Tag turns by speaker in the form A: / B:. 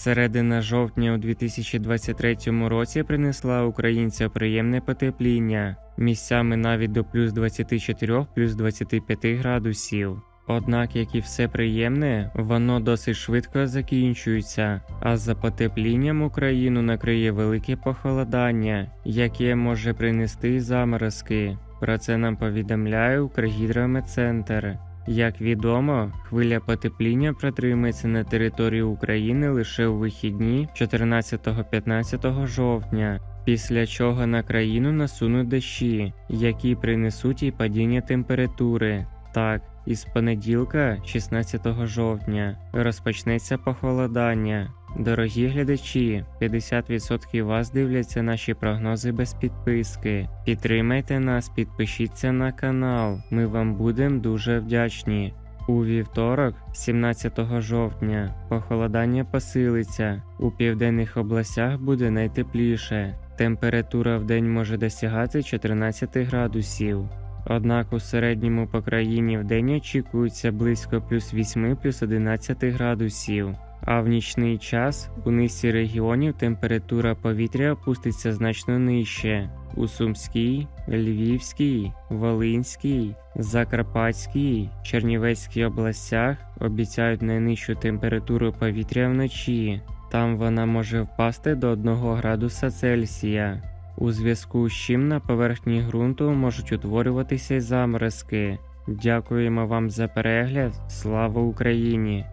A: Середина жовтня у 2023 році принесла українцям приємне потепління, місцями навіть до плюс 24 плюс 25 градусів. Однак, як і все приємне, воно досить швидко закінчується, а за потеплінням Україну накриє велике похолодання, яке може принести заморозки. Про це нам повідомляє Укргідрометцентр. Як відомо, хвиля потепління протримається на території України лише у вихідні 14-15 жовтня, після чого на країну насунуть дощі, які принесуть і падіння температури. Так, із понеділка, 16 жовтня, розпочнеться похолодання. Дорогі глядачі, 50% вас дивляться наші прогнози без підписки. Підтримайте нас, підпишіться на канал. Ми вам будемо дуже вдячні. У вівторок, 17 жовтня, похолодання посилиться. У південних областях буде найтепліше. Температура в день може досягати 14 градусів. Однак у середньому по країні в день очікується близько плюс 8 плюс 11 градусів. А в нічний час у низці регіонів температура повітря опуститься значно нижче. У Сумській, Львівській, Волинській, Закарпатській, Чернівецькій областях обіцяють найнижчу температуру повітря вночі. Там вона може впасти до 1 градуса Цельсія. У зв'язку з чим на поверхні ґрунту можуть утворюватися й заморозки. Дякуємо вам за перегляд. Слава Україні!